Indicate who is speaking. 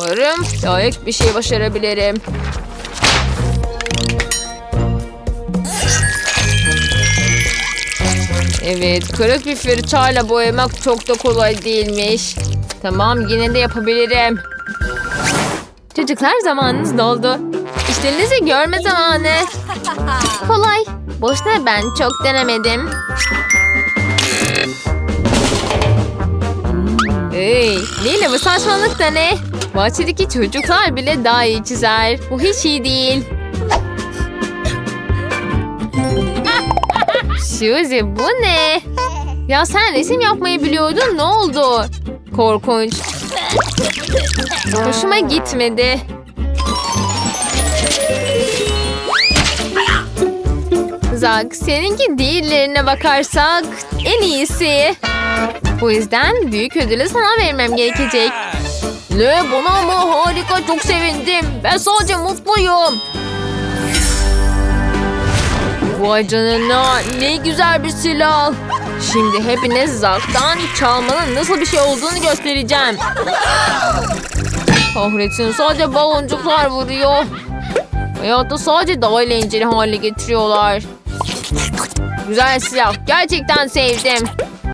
Speaker 1: Umarım layık bir şey başarabilirim. Evet, kırık bir fırçayla boyamak çok da kolay değilmiş. Tamam, yine de yapabilirim. Çocuklar zamanınız doldu. İşlerinizi görme zamanı. Kolay. Boşuna ben çok denemedim. Hey, Lila bu saçmalık da ne? Bahçedeki çocuklar bile daha iyi çizer. Bu hiç iyi değil. Suzy bu ne? Ya sen resim yapmayı biliyordun ne oldu? Korkunç. Hoşuma gitmedi. Zak, seninki diğerlerine bakarsak en iyisi. Bu yüzden büyük ödülü sana vermem gerekecek. Ne buna mı? Harika çok sevindim. Ben sadece mutluyum. Vay canına ne güzel bir silah. Şimdi hepiniz Zak'tan çalmanın nasıl bir şey olduğunu göstereceğim. Kahretsin sadece baloncuklar vuruyor. Hayatı sadece daha eğlenceli hale getiriyorlar. Güzel silah. Gerçekten sevdim.